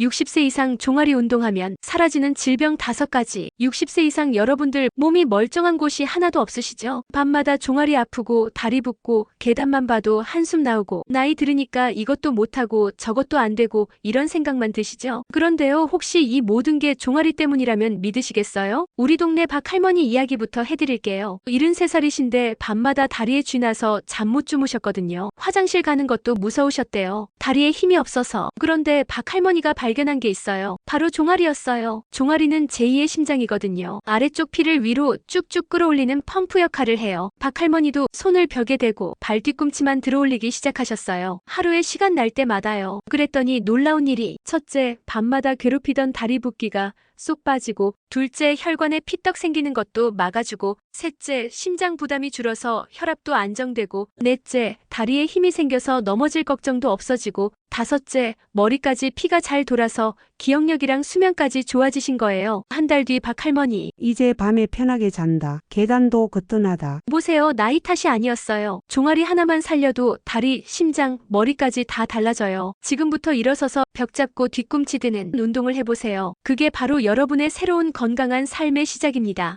60세 이상 종아리 운동하면 사라지는 질병 5가지. 60세 이상 여러분들 몸이 멀쩡한 곳이 하나도 없으시죠? 밤마다 종아리 아프고 다리 붓고 계단만 봐도 한숨 나오고 나이 들으니까 이것도 못하고 저것도 안 되고 이런 생각만 드시죠? 그런데요, 혹시 이 모든 게 종아리 때문이라면 믿으시겠어요? 우리 동네 박 할머니 이야기부터 해드릴게요. 73살이신데 밤마다 다리에 쥐 나서 잠 못 주무셨거든요. 화장실 가는 것도 무서우셨대요. 다리에 힘이 없어서. 그런데 박 할머니가 발견한 게 있어요. 바로 종아리였어요. 종아리는 제2의 심장이거든요. 아래쪽 피를 위로 쭉쭉 끌어올리는 펌프 역할을 해요. 박 할머니도 손을 벽에 대고 발 뒤꿈치만 들어올리기 시작하셨어요. 하루에 시간 날 때마다요. 그랬더니 놀라운 일이 첫째, 밤마다 괴롭히던 다리 붓기가 쏙 빠지고 둘째, 혈관에 피떡 생기는 것도 막아주고 셋째, 심장 부담이 줄어서 혈압도 안정되고 넷째, 다리에 힘이 생겨서 넘어질 걱정도 없어지고 다섯째, 머리까지 피가 잘 돌아서 기억력이랑 수면까지 좋아지신 거예요. 한 달 뒤 박 할머니. 이제 밤에 편하게 잔다. 계단도 거뜬하다. 보세요. 나이 탓이 아니었어요. 종아리 하나만 살려도 다리, 심장, 머리까지 다 달라져요. 지금부터 일어서서 벽 잡고 뒤꿈치 드는 운동을 해보세요. 그게 바로 여러분의 새로운 건강한 삶의 시작입니다.